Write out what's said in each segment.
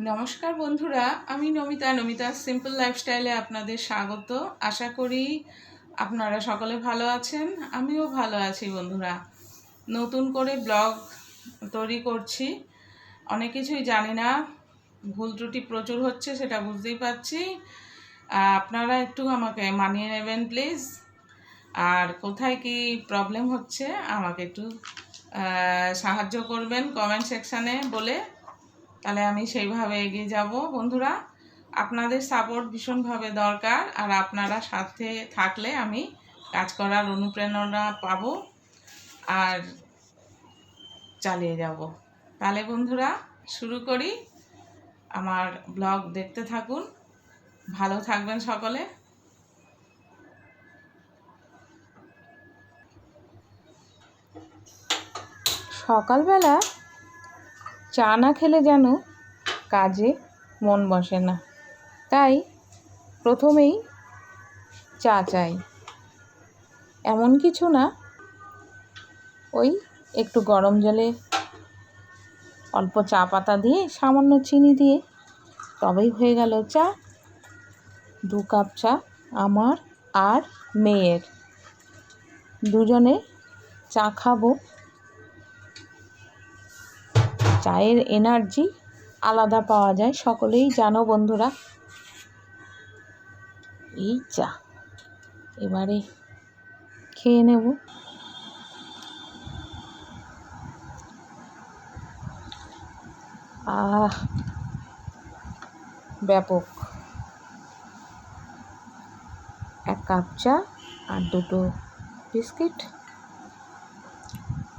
নমস্কার বন্ধুরা, আমি নমিতা। নমিতা সিম্পল লাইফস্টাইলে আপনাদের স্বাগত। আশা করি আপনারা সকলে ভালো আছেন। আমিও ভালো আছি বন্ধুরা। নতুন করে ব্লগ তৈরি করছি। অনেক কিছুই জানি না। ভুল ত্রুটি প্রচুর হচ্ছে, সেটা বুঝতেই পারছি। আপনারা একটু আমাকে মানিয়ে নেবেন প্লিজ আর কোথায় কি প্রবলেম হচ্ছে, আমাকে একটু সাহায্য করবেন কমেন্ট সেকশানে বলে। তাহলে আমি সেইভাবে এগিয়ে যাব। বন্ধুরা, আপনাদের সাপোর্ট ভীষণভাবে দরকার আর আপনারা সাথে থাকলে আমি কাজ করার অনুপ্রেরণা পাব আর চালিয়ে যাব। তাহলে বন্ধুরা, শুরু করি। আমার ব্লগ দেখতে থাকুন। ভালো থাকবেন সকলে। সকালবেলা চা না খেলে যেন কাজে মন বসে না। তাই প্রথমেই চা চাই। এমন কিছু না, ওই একটু গরম জলে অল্প চা পাতা দিয়ে, সামান্য চিনি দিয়ে, তবেই হয়ে গেল চা। দু কাপ চা আমার আর মেয়ের। দুজনে চা খাব। চায়ের এনার্জি আলাদা পাওয়া যায়। সকলেই জানো বন্ধুরা। এই চা। এবারে খেয়ে নেব। আহ, ব্যাপক। এক কাপ চা আর দুটো বিস্কিট।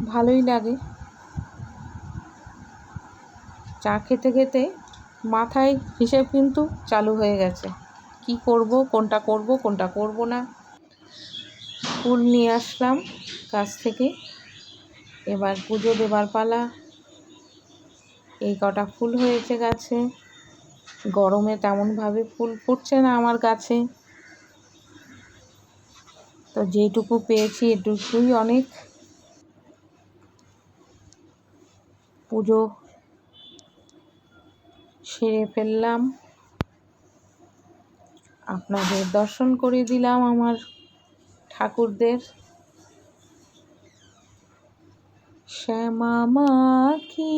ভালোই লাগে। চা খেতে খেতে মাথায় হিসেব কিন্তু চালু হয়ে গেছে। কি করব, কোনটা করব কোনটা করব না? ফুল নিয়ে আসলাম গাছ থেকে। এবার পুজো দেবার পালা। এই কটা ফুল হয়েছে গাছে। গরমে তেমনভাবে ফুল ফুটছে না আমার গাছে। তো যেটুকু পেয়েছি, এটুকুই অনেক। পুজো সেরে ফেললাম। আপনাদের দর্শন করে দিলাম আমার ঠাকুরদের। শ্যামা মাখি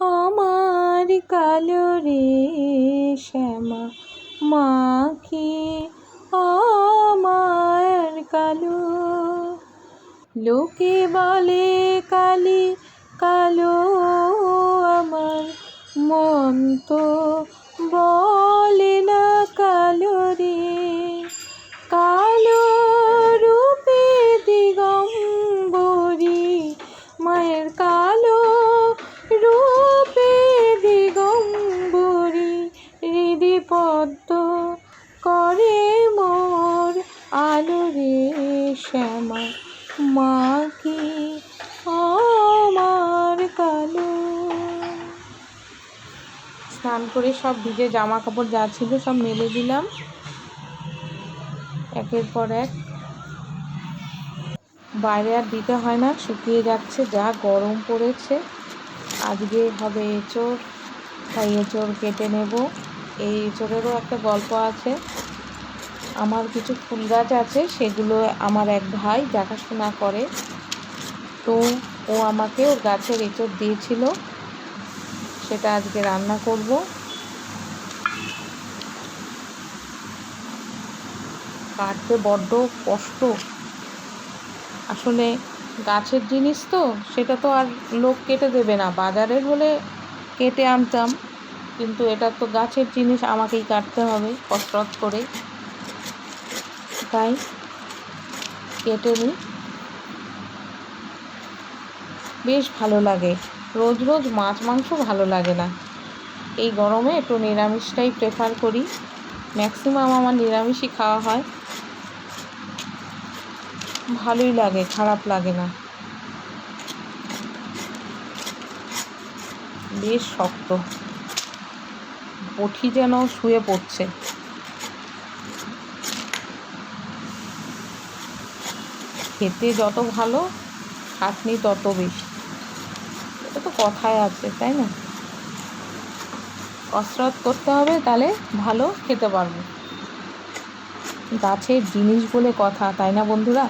আমার কালো রে, শ্যামা মাখি আমার কালো। লোকে বলে মন স্নান করে সব ভিজে জামা কাপড় যা ছিল সব মেলে দিলাম। একের পর এক। বাইরে আর দিতে হয় না, শুকিয়ে যাচ্ছে, যা গরম পড়েছে। আজকে হবে এঁচড়, তাই এঁচড় কেটে নেব। এই এঁচড়েরও একটা গল্প আছে। আমার কিছু ফুল গাছ আছে, সেগুলো আমার এক ভাই দেখাশোনা করে। তো ও আমাকে ওর গাছের এঁচড় দিয়েছিল। সেটা আজকে রান্না করব। কাটতে বড্ড কষ্ট। আসলে গাছের জিনিস তো, সেটা তো আর লোক কেটে দেবে না। বাজারের হলে কেটে আনতাম, কিন্তু এটা তো গাছের জিনিস, আমাকেই কাটতে হবে কসরত করে। তাই কেটে নিই। বেশ ভালো লাগে। রোজ রোজ মাছ, মাংস ভালো লাগে না। এই গরমে একটু নিরামিষটাই প্রেফার করি। ম্যাক্সিমাম আমার নিরামিষই খাওয়া হয়। ভালোই লাগে, খারাপ লাগে না। বেশ শক্ত। পঠি যেন শুয়ে পড়ছে। খেতে যত ভালো, খাটনি তত বেশি। কথায় আছে, তাই না? কসরত করতে হবে, তাহলে ভালো খেতে পারব। গাছের জিনিস বলে কথা, তাই না বন্ধুরা?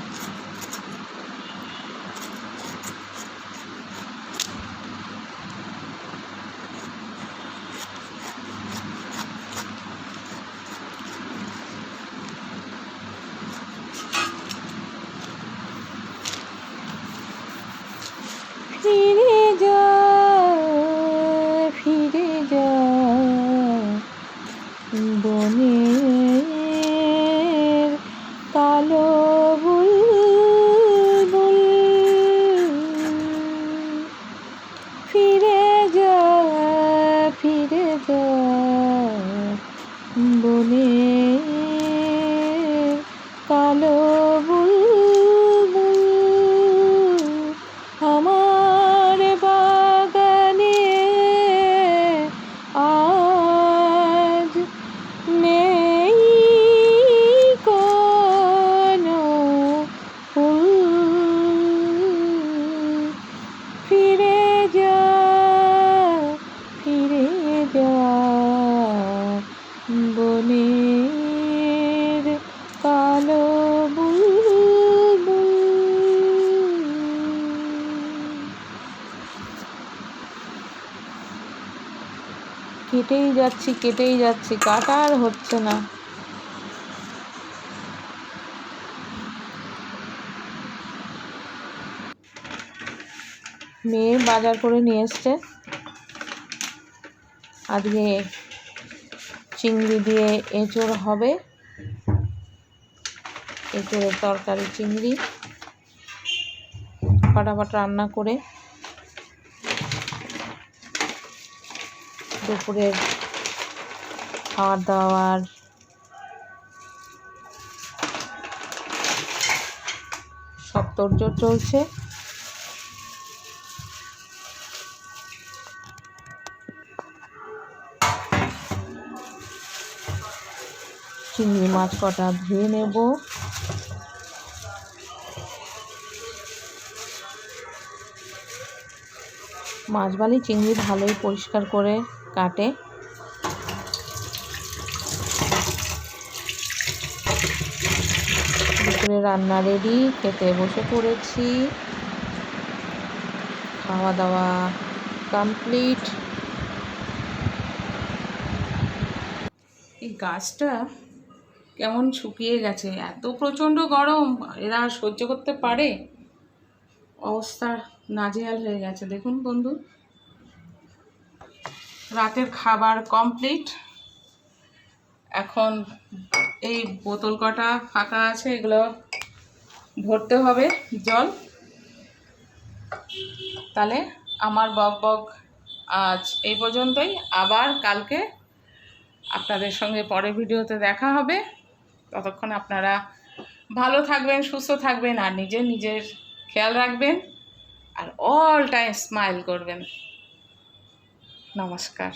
কালো কেটেই যাচ্ছি কেটেই যাচ্ছি কাটা আর হচ্ছে না। মেয়ে বাজার করে নিয়ে এসছে। আজকে চিংড়ি দিয়ে এঁচড় হবে। এঁচড়ের তরকারি, চিংড়ি। ফাটাফাট রান্না করে দুপুরের খাওয়ার দাওয়ার সব তোড়জোড় চলছে। চিংড়ি মাছ কটা ধুয়ে নেব। মাছ বালি চিংড়ি ভালোই পরিষ্কার করে কাটে। দুপুরে রান্না রেডি খেতে বসে পড়েছি। খাওয়া দাওয়া কমপ্লিট এই গাছটা কেমন শুকিয়ে গেছে, এত প্রচণ্ড গরম, এরা সহ্য করতে পারে? অবস্থা নাজেহাল হয়ে গেছে। দেখুন বন্ধু রাতের খাবার কমপ্লিট এখন এই বোতল কটা ফাঁকা আছে, এগুলো ভরতে হবে জল। তাহলে আমার বক বক আজ এই পর্যন্তই। আবার কালকে আপনাদের সঙ্গে পরের ভিডিওতে দেখা হবে। ততক্ষণ আপনারা ভালো থাকবেন, সুস্থ থাকবেন, আর নিজের নিজের খেয়াল রাখবেন, আর অল টাইম স্মাইল করবেন। নমস্কার।